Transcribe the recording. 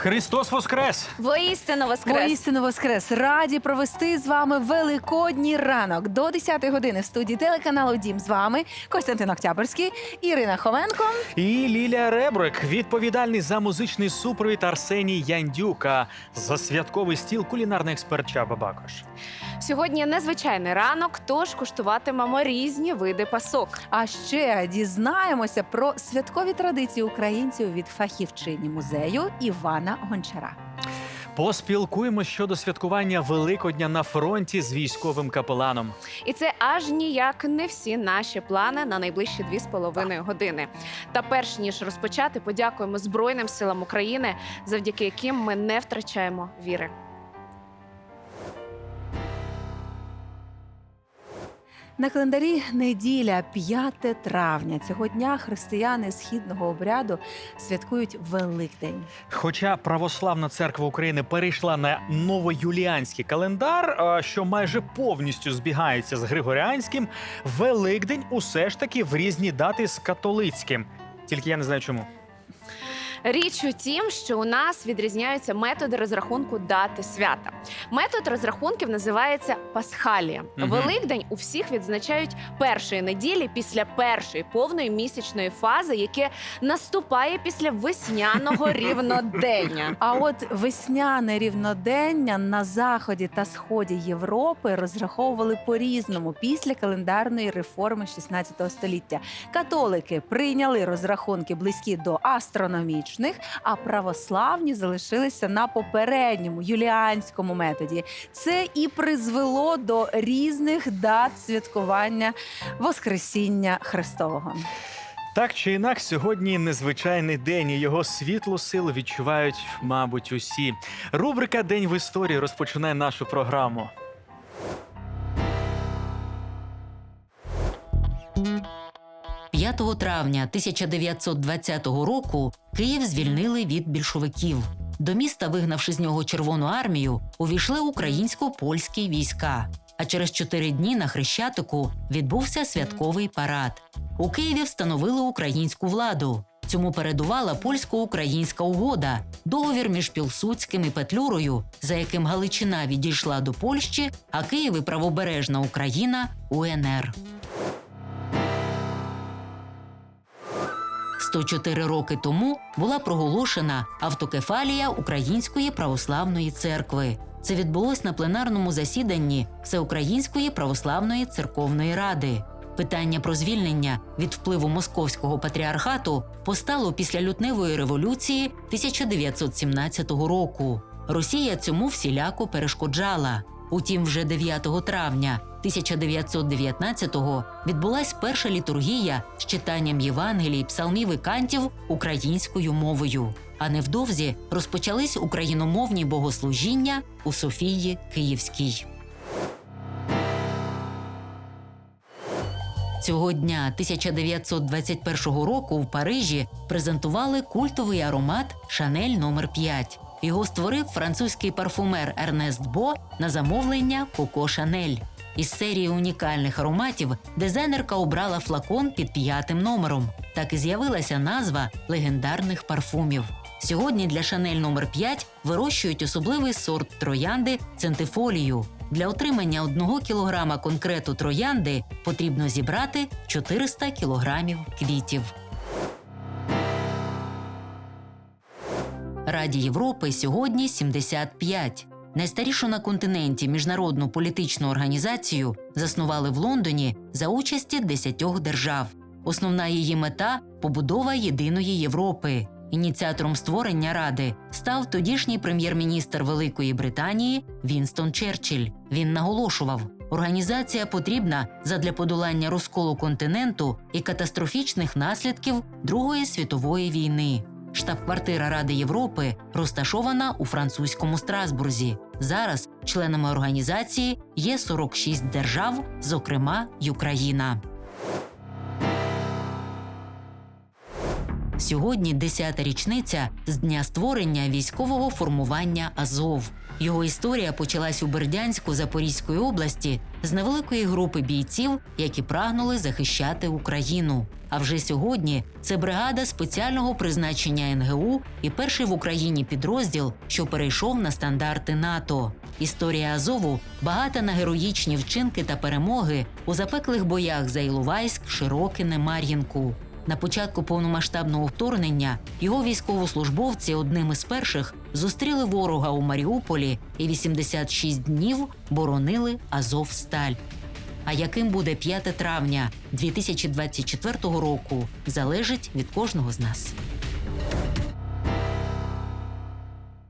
Христос Воскрес! Воістину воскрес! Воістину воскрес! Раді провести з вами великодній ранок до 10 години в студії телеканалу Дім з вами Костянтин Октябрьський, Ірина Ховенко. І Лілія Ребрик, відповідальний за музичний супровід Арсеній Яндюка, за святковий стіл кулінарний експерт Чаба Бакош. Сьогодні незвичайний ранок, тож куштуватимемо різні види пасок. А ще дізнаємося про святкові традиції українців від фахівчині музею Івана Гончара. Поспілкуємось щодо святкування Великодня на фронті з військовим капеланом. І це аж ніяк не всі наші плани на найближчі дві з половиною години. Та перш ніж розпочати, подякуємо Збройним силам України, завдяки яким ми не втрачаємо віри. На календарі неділя, 5 травня. Цього дня християни східного обряду святкують Великдень. Хоча православна церква України перейшла на новоюліанський календар, що майже повністю збігається з григоріанським, Великдень усе ж таки в різні дати з католицьким. Тільки я не знаю чому. Річ у тім, що у нас відрізняються методи розрахунку дати свята. Метод розрахунків називається Пасхалія. Мгм. Великдень у всіх відзначають першої неділі після першої повної місячної фази, яке наступає після весняного рівнодення. А от весняне рівнодення на заході та сході Європи розраховували по-різному після календарної реформи 16 століття. Католики прийняли розрахунки близькі до астрономічних, а православні залишилися на попередньому юліанському методі. Це і призвело до різних дат святкування Воскресіння Христового. Так чи інак, сьогодні незвичайний день, і його світлу силу відчувають, мабуть, усі. Рубрика День в історії розпочинає нашу програму. – 5 травня 1920 року Київ звільнили від більшовиків. До міста, вигнавши з нього Червону армію, увійшли українсько-польські війська. А через чотири дні на Хрещатику відбувся святковий парад. У Києві встановили українську владу. Цьому передувала польсько-українська угода, договір між Пілсудським і Петлюрою, за яким Галичина відійшла до Польщі, а Київ і правобережна Україна УНР. 104 роки тому була проголошена автокефалія Української православної церкви. Це відбулось на пленарному засіданні Всеукраїнської православної церковної ради. Питання про звільнення від впливу московського патріархату постало після лютневої революції 1917 року. Росія цьому всіляко перешкоджала. Утім, вже 9 травня 1919-го відбулась перша літургія з читанням Євангелій, псалмів і кантів українською мовою. А невдовзі розпочались україномовні богослужіння у Софії Київській. Цього дня 1921 року в Парижі презентували культовий аромат Шанель номер 5 Його створив французький парфумер Ернест Бо на замовлення Коко Шанель. Із серії унікальних ароматів дизайнерка обрала флакон під п'ятим номером. Так і з'явилася назва легендарних парфумів. Сьогодні для Шанель номер 5 вирощують особливий сорт троянди центифолію. Для отримання одного кілограма конкрету троянди потрібно зібрати 400 кілограмів квітів. Раді Європи сьогодні 75. Найстарішу на континенті міжнародну політичну організацію заснували в Лондоні за участі 10 держав. Основна її мета побудова єдиної Європи. Ініціатором створення ради став тодішній прем'єр-міністр Великої Британії Вінстон Черчилль. Він наголошував, організація потрібна задля подолання розколу континенту і катастрофічних наслідків Другої світової війни. Штаб-квартира Ради Європи розташована у французькому Страсбурзі. Зараз членами організації є 46 держав, зокрема й Україна. Сьогодні 10-та річниця з дня створення військового формування Азов. Його історія почалась у Бердянську Запорізької області з невеликої групи бійців, які прагнули захищати Україну. А вже сьогодні це бригада спеціального призначення НГУ і перший в Україні підрозділ, що перейшов на стандарти НАТО. Історія Азову багата на героїчні вчинки та перемоги у запеклих боях за Іловайськ, Широкине, Мар'їнку. На початку повномасштабного вторгнення його військовослужбовці одним із перших зустріли ворога у Маріуполі і 86 днів боронили Азовсталь. А яким буде 5 травня 2024 року, залежить від кожного з нас.